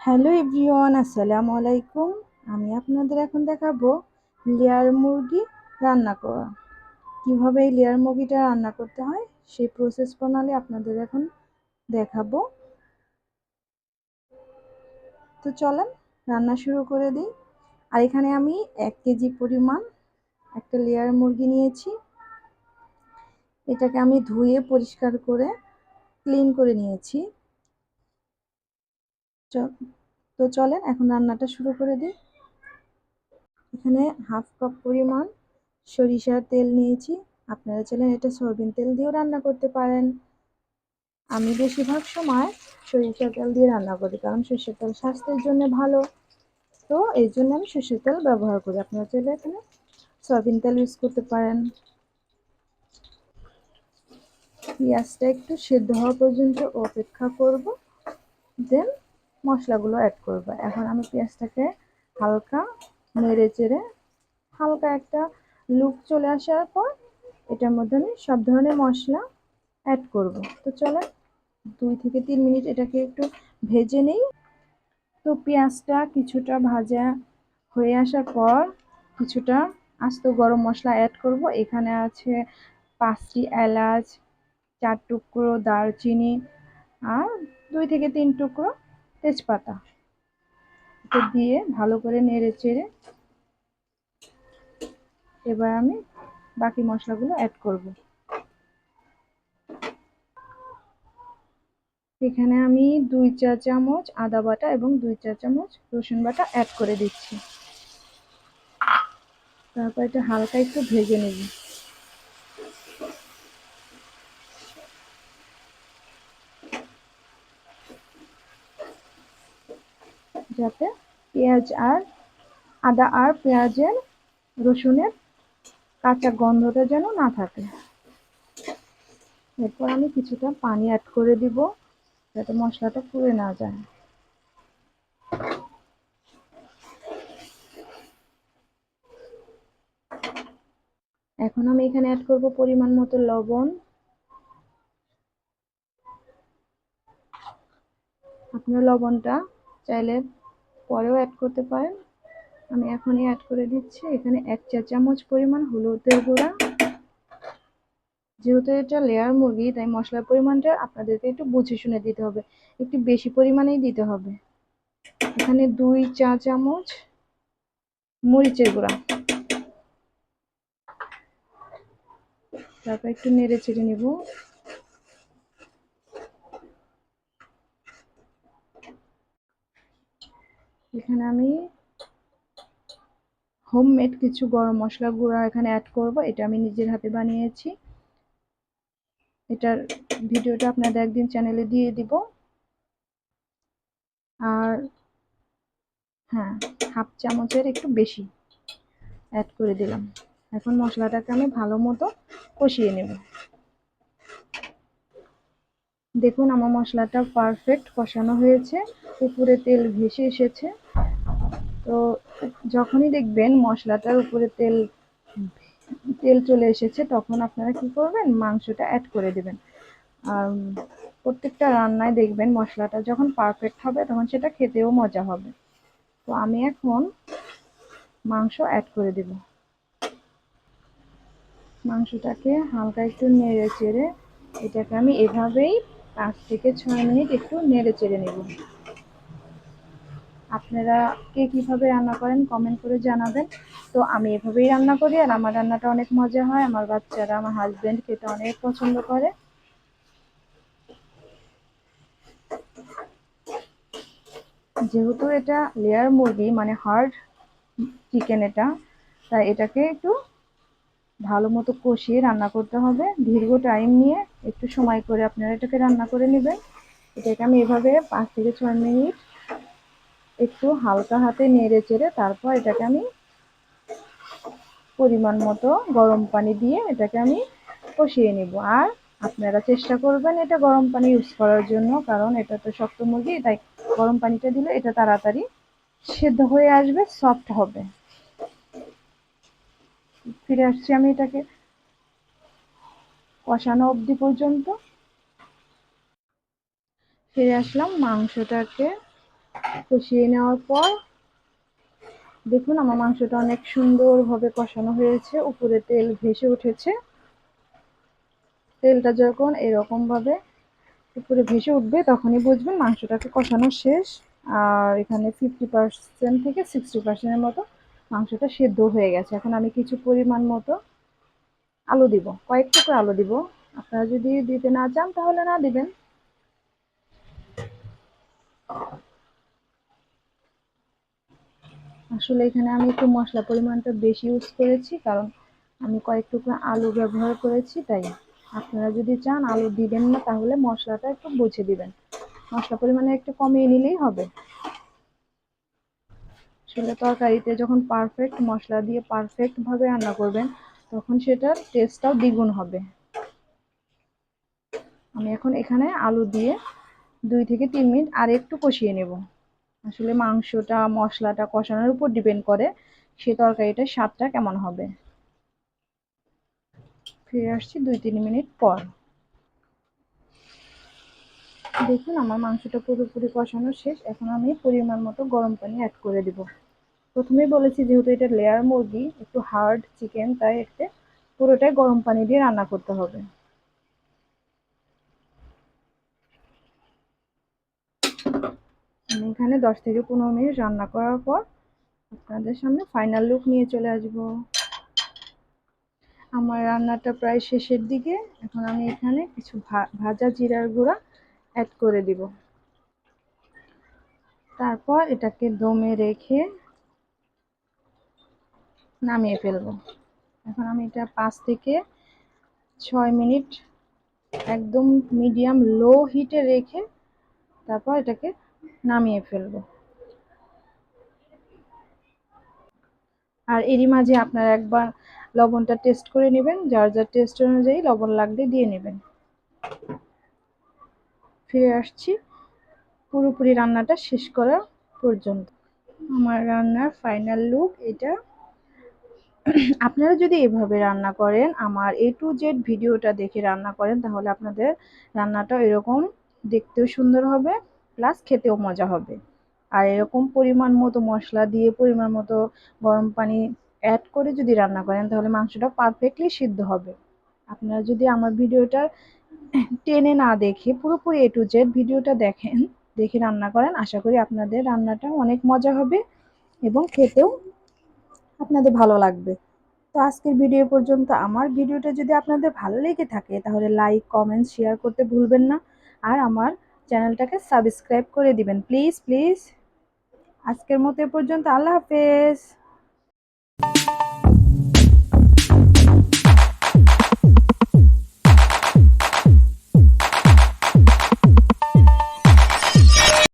Hello everyone, আসসালামু আলাইকুম। আমি আপনাদের এখন দেখাবো লেয়ার মুরগি রান্না করা। কীভাবে এই লেয়ার মুরগিটা রান্না করতে হয়, সেই প্রসেস প্রণালী আপনাদের এখন দেখাবো। তো চলেন, রান্না শুরু করে দিই। আর এখানে আমি এক কেজি পরিমাণ একটা লেয়ার মুরগি নিয়েছি। এটাকে আমি ধুয়ে পরিষ্কার করে ক্লিন করে নিয়েছি। তো চলেন, এখন রান্নাটা শুরু করে দিই। এখানে হাফ কাপ পরিমাণ সরিষার তেল নিয়েছি। আপনারা চাইলেন এটা সয়াবিন তেল দিয়েও রান্না করতে পারেন। আমি বেশিরভাগ সময় সরিষার তেল দিয়ে রান্না করি, কারণ সরিষার তেল স্বাস্থ্যের জন্য ভালো। তো এই জন্য আমি সরিষার তেল ব্যবহার করি। আপনারা চাইলে এখানে সয়াবিন তেল ইউজ করতে পারেন। পেঁয়াজটা একটু সেদ্ধ হওয়া পর্যন্ত অপেক্ষা করব। দেন মশলাগুলো অ্যাড করব। এখন আমি পেঁয়াজটাকে হালকা নেড়ে চেড়ে, হালকা একটা লুক চলে আসার পর এটার মধ্যে আমি সব ধরনের মশলা অ্যাড করব। তো চলে দুই থেকে তিন মিনিট এটাকে একটু ভেজে নিই। তো পেঁয়াজটা কিছুটা ভাজা হয়ে আসার পর কিছুটা আস্ত গরম মশলা অ্যাড করব। এখানে আছে পাঁচটি এলাচ, চার টুকরো দারচিনি আর দুই থেকে তিন টুকরো তেজপাতা। দিয়ে ভালো করে নেড়ে চেড়ে এবার আমি বাকি মশলাগুলো অ্যাড করব। এখানে আমি দুই চা চামচ আদা বাটা এবং দুই চা চামচ রসুন বাটা অ্যাড করে দিচ্ছি। তারপর এটা হালকা একটু ভেজে নেব। যাতে পেঁয়াজ আর আদা আর পেঁয়াজের রসুনের কাঁচা গন্ধটা যেন না থাকে। এরপর আমি কিছুটা পানি অ্যাড করে দিব, যাতে মশলাটা পুড়ে না যায়। এখন আমি এখানে অ্যাড করব পরিমাণ মতো লবণ। আপনার লবণটা চাইলে পরেও অ্যাড করতে পারেন। আমি এখনই অ্যাড করে দিচ্ছি। এখানে এক চা চামচ পরিমাণ হলুদের গুঁড়া। যেহেতু এটা লেয়ার মুরগি, তাই মশলার পরিমাণটা আপনাদেরকে একটু বুঝে শুনে দিতে হবে। একটু বেশি পরিমাণেই দিতে হবে। এখানে দুই চা চামচ মরিচের গুঁড়া। তারপর একটু নেড়ে চেড়ে নেব। এখানে আমি হোমমেড কিছু গরম মশলা গুঁড়া এখানে অ্যাড করব। এটা আমি নিজের হাতে বানিয়েছি। এটার ভিডিওটা আপনাদের একদিন চ্যানেলে দিয়ে দিব। আর হ্যাঁ হাফ চামচের একটু বেশি অ্যাড করে দিলাম। এখন মশলাটাকে আমি ভালো মতো কষিয়ে নেব। দেখুন, আমার মশলাটা পারফেক্ট কষানো হয়েছে। উপরে তেল ভেসে এসেছে। তো যখনই দেখবেন মশলাটার উপরে তেল তেল চলে এসেছে, তখন আপনারা কি করবেন? মাংসটা অ্যাড করে দেবেন। আর প্রত্যেকটা রান্নায় দেখবেন মশলাটা যখন পারফেক্ট হবে, তখন সেটা খেতেও মজা হবে। তো আমি এখন মাংস অ্যাড করে দেব। মাংসটাকে হালকা একটু নেড়ে চেড়ে এটাকে আমি এভাবেই পাঁচ থেকে ছয় মিনিট একটু নেড়ে চেড়ে নেব। আপনারা কে কীভাবে রান্না করেন কমেন্ট করে জানাবেন। তো আমি এভাবেই রান্না করি আর আমার রান্নাটা অনেক মজা হয়। আমার বাচ্চারা, আমার হাজব্যান্ড খেতে অনেক পছন্দ করে। যেহেতু এটা লেয়ার মুরগি মানে হার্ড চিকেন এটা, তাই এটাকে একটু ভালো মতো কষিয়ে রান্না করতে হবে। দীর্ঘ টাইম নিয়ে একটু সময় করে আপনারা এটাকে রান্না করে নেবেন। এটাকে আমি এভাবে পাঁচ থেকে ছয় মিনিট একটু হালকা হাতে নেড়ে চেড়ে তারপর এটাকে আমি পরিমাণ মতো গরম পানি দিয়ে এটাকে আমি কষিয়ে নিব। আর আপনারা চেষ্টা করবেন এটা গরম পানি ইউজ করার জন্য, কারণ এটা তো শক্ত মুরগি, তাই গরম পানিটা দিলে এটা তাড়াতাড়ি সেদ্ধ হয়ে আসবে সফট হবে। ফিরে আসছি আমি এটাকে। কষানো অবধি পর্যন্ত। ফিরে আসলাম মাংসটাকে কষিয়ে নেওয়ার পর। দেখুন, আমার মাংসটা অনেক সুন্দরভাবে কষানো হয়েছে। উপরে তেল ভেসে উঠেছে। তেলটা যখন এরকম ভাবে উপরে ভেসে উঠবে, তখনই বুঝবেন মাংসটাকে কষানো শেষ। আর এখানে ফিফটি পার্সেন্ট থেকে সিক্সটি পার্সেন্টের মতো মাংসটা সেদ্ধ হয়ে গেছে। এখন আমি কিছু পরিমাণ মতো আলু দিব। কয়েক টুকরো আলু দিব। আপনারা যদি দিতে না চান, তাহলে না দিবেন। আসলে এখানে আমি একটু মশলা পরিমাণটা বেশি ইউজ করেছি, কারণ আমি কয়েক টুকরো আলু ব্যবহার করেছি, তাই। আপনারা যদি চান আলু দিবেন না, তাহলে মশলাটা একটু বুঝে দিবেন। মশলা পরিমাণে একটু কমিয়ে নিলেই হবে। আসলে তরকারিতে যখন পারফেক্ট মশলা দিয়ে পারফেক্টভাবে রান্না করবেন, তখন সেটার টেস্টটাও দ্বিগুণ হবে। আমি এখন এখানে আলু দিয়ে দুই থেকে তিন মিনিট আর একটু কষিয়ে নেব। আসলে মাংসটা, মশলাটা কষানোর উপর ডিপেন্ড করে সে তরকারিটার স্বাদটা কেমন হবে। ফিরে আসছি দুই তিন মিনিট পর। দেখুন, আমার মাংসটা পুরোপুরি কষানো শেষ। এখন আমি পরিমাণ মতো গরম পানি অ্যাড করে দেব। প্রথমেই বলেছি যেহেতু এটা লেয়ার মুরগি, একটু হার্ড চিকেন তাই এতে পুরোটাই গরম পানি দিয়ে রান্না করতে হবে। এখানে দশ থেকে পনেরো মিনিট রান্না করার পর আপনাদের সামনে ফাইনাল লুক নিয়ে চলে আসব। আমার রান্নাটা প্রায় শেষের দিকে। এখন আমি এখানে কিছু ভাজা জিরার গুঁড়া অ্যাড করে দিব। তারপর এটাকে দমে রেখে নামিয়ে ফেলব। এখন আমি এটা পাঁচ থেকে ছয় মিনিট একদম মিডিয়াম লো হিটে রেখে তারপর এটাকে নামিয়ে ফেলব। আর এরই মাঝে আপনারা একবার লবণটা টেস্ট করে নেবেন, যার যার টেস্ট অনুযায়ী লবণ লাগলে দিয়ে নেবেন। ফিরে আসছি পুরোপুরি রান্নাটা শেষ করা পর্যন্ত। আমার রান্নার ফাইনাল লুক এটা আপনারা যদি এভাবে রান্না করেন, আমার এ টু জেড ভিডিওটা দেখে রান্না করেন, তাহলে আপনাদের রান্নাটা এরকম দেখতেও সুন্দর হবে প্লাস খেতেও মজা হবে। আর এরকম পরিমাণ মতো মশলা দিয়ে, পরিমাণ মতো গরম পানি অ্যাড করে যদি রান্না করেন, তাহলে মাংসটা পারফেক্টলি সিদ্ধ হবে। আপনারা যদি আমার ভিডিওটা টেনে না দেখে, পুরোপুরি এ টু জেড ভিডিওটা দেখেন, দেখে রান্না করেন, আশা করি আপনাদের রান্নাটা অনেক মজা হবে এবং খেতেও আপনাদের ভালো লাগবে। তো আজকের ভিডিও পর্যন্ত আমার ভিডিওটা যদি আপনাদের ভালো লেগে থাকে, তাহলে লাইক কমেন্ট শেয়ার করতে ভুলবেন না। আর আমার চ্যানেলটাকে সাবস্ক্রাইব করে দিবেন। প্লিজ প্লিজ আজকের মতো এ পর্যন্ত। আল্লাহ হাফেজ।